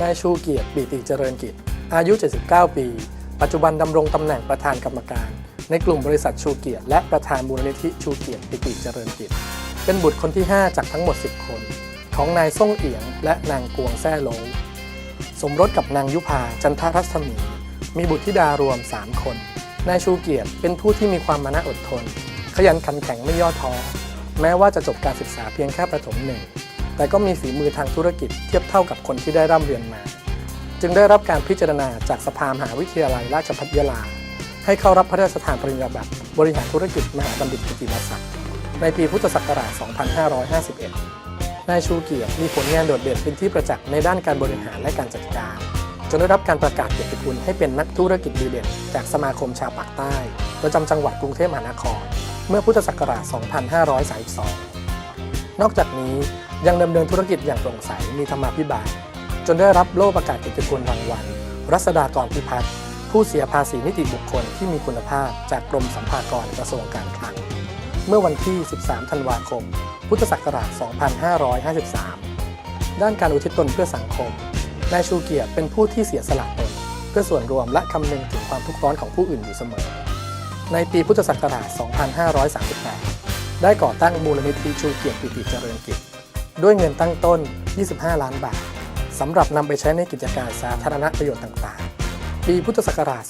นายชูเกียรติปีติเจริญกิจ อายุ 79 ปี ปัจจุบันดำรงตำแหน่งประธานกรรมการ ในกลุ่มบริษัทชูเกียรติและประธานมูลนิธิชูเกียรติปิติเจริญกิจ เป็นบุตรคนที่ 5 จากทั้งหมด 10 คน ของนายซ่งเอียง และนางกวงแซ่โลสมรสกับนางยุพาจันทรัศมี มีบุตรธิดารวม 3 คน นายชูเกียรติเป็นผู้ที่มีความมานะอดทน ขยันขันแข็งไม่ย่อท้อแม้ว่าจะจบการศึกษาเพียงแค่ประถมหนึ่ง แต่ก็มีฝีมือทางธุรกิจเทียบเท่ากับคนที่ได้ร่ำเรียนมา จึงได้รับการพิจารณาจากสภามหาวิทยาลัยราชภัฏยาลา ให้เข้ารับพระราชทานปริญญาบัตรบริหารธุรกิจมหาบัณฑิตกิติมศักดิ์ในปีพุทธศักราช 2551 นายชูเกียรติมีผลงานโดดเด่นเป็นที่ประจักษ์ในด้านการบริหารและการจัดการจนได้รับการประกาศเกียรติคุณให้เป็นนักธุรกิจดีเด่น จากสมาคมชาวปากใต้ ประจำจังหวัดกรุงเทพมหานคร เมื่อพุทธศักราช 2532 นอกจากนี้ ยังดำเนินธุรกิจอย่างโปร่งใสมีธรรมาภิบาล จนได้รับโล่ประกาศเกียรติคุณรางวัลรัศดากรพิพัฒน์ผู้เสียภาษีนิติบุคคลที่มีคุณภาพจากกรมสัมภากรกระทรวงการคลัง เมื่อวันที่ 13 ธันวาคม พุทธศักราช 2553 ด้านการอุทิศตนเพื่อสังคม นายชูเกียรติเป็นผู้ที่เสียสละตน เพื่อส่วนรวมและคำนึงถึงความทุกข์ร้อนของผู้อื่นอยู่เสมอ ในปีพุทธศักราช 2538 ได้ก่อตั้งมูลนิธิชูเกียรติปิติเจริญกิจ ด้วยเงินตั้งต้น 25 ล้านบาทสำหรับนำไปใช้ในกิจการสาธารณประโยชน์ต่างๆ ปีพุทธศักราช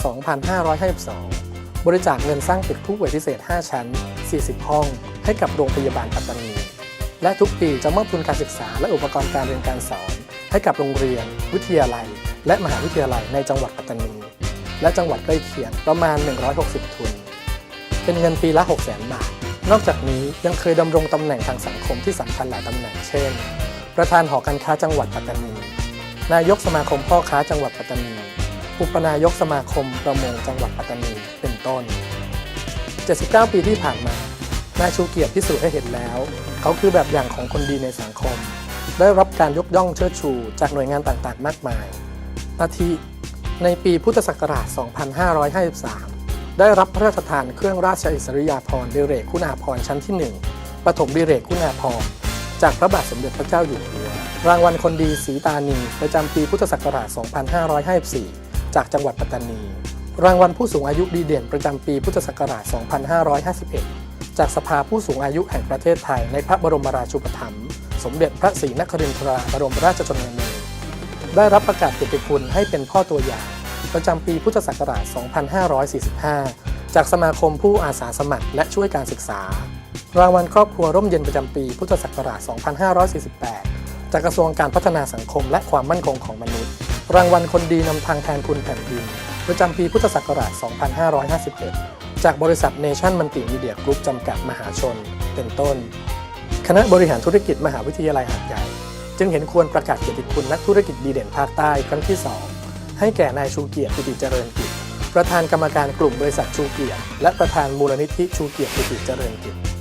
2552 บริจาคเงินสร้างตึกผู้ป่วยพิเศษ 5 ชั้น 40 ห้อง ให้กับโรงพยาบาลปัตตานี และทุกปีจะมอบทุนการศึกษาและอุปกรณ์การเรียนการสอน ให้กับโรงเรียน วิทยาลัย และมหาวิทยาลัยในจังหวัดปัตตานี และจังหวัดใกล้เคียงประมาณ 160 ทุน เป็นเงินปีละ 600,000 บาท นอกจากนี้ยังเคยดำรงตำแหน่งทางสังคมที่สำคัญหลายตำแหน่งเช่น ประธานหอการค้าจังหวัดปัตตานี นายกสมาคมพ่อค้าจังหวัดปัตตานี อุปนายกสมาคมประมงจังหวัดปัตตานี เป็นต้น 79 ปีที่ผ่านมานายชูเกียรติพิสูจน์ให้เห็นแล้ว เขาคือแบบอย่างของคนดีในสังคม ได้รับการยกย่องเชิดชูจากหน่วยงานต่างๆ มากมายอาทิในปีพุทธศักราช 2553 ได้รับพระราชทานเครื่องราชอิสริยาภรณ์ดิเรกคุณาภรณ์ชั้นที่ 1 ปฐมดิเรกคุณาภรณ์จากพระบาทสมเด็จพระเจ้าอยู่หัว รางวัลคนดีศรีตานีประจำปีพุทธศักราช 2554 จากจังหวัดปัตตานี รางวัลผู้สูงอายุดีเด่นประจำปีพุทธศักราช 2551 จากสภาผู้สูงอายุแห่งประเทศไทยในพระบรมราชูปถัมภ์สมเด็จพระศรีนครินทราบรมราชชนนีได้รับประกาศเกียรติคุณให้เป็นพ่อตัวอย่าง ประจำปีพุทธศักราช 2545 จากสมาคมผู้อาสาสมัครและช่วยการศึกษา รางวัลครอบครัวร่มเย็นประจำปีพุทธศักราช 2548 จากกระทรวงการพัฒนาสังคมและความมั่นคงของมนุษย์ รางวัลคนดีนำทางแทนคุณแผ่นดิน ประจำปีพุทธศักราช 2551 จากบริษัทเนชั่นมันติมีเดียกรุ๊ปจำกัดมหาชน เป็นต้น คณะบริหารธุรกิจมหาวิทยาลัยหาดใหญ่ จึงเห็นควรประกาศเกียรติคุณนักธุรกิจดีเด่นภาคใต้ครั้งที่ 2 ให้แก่นายชูเกียรติปิติเจริญกิจ ประธานกรรมการกลุ่มบริษัทชูเกียรติและประธานมูลนิธิชูเกียรติปิติเจริญกิจ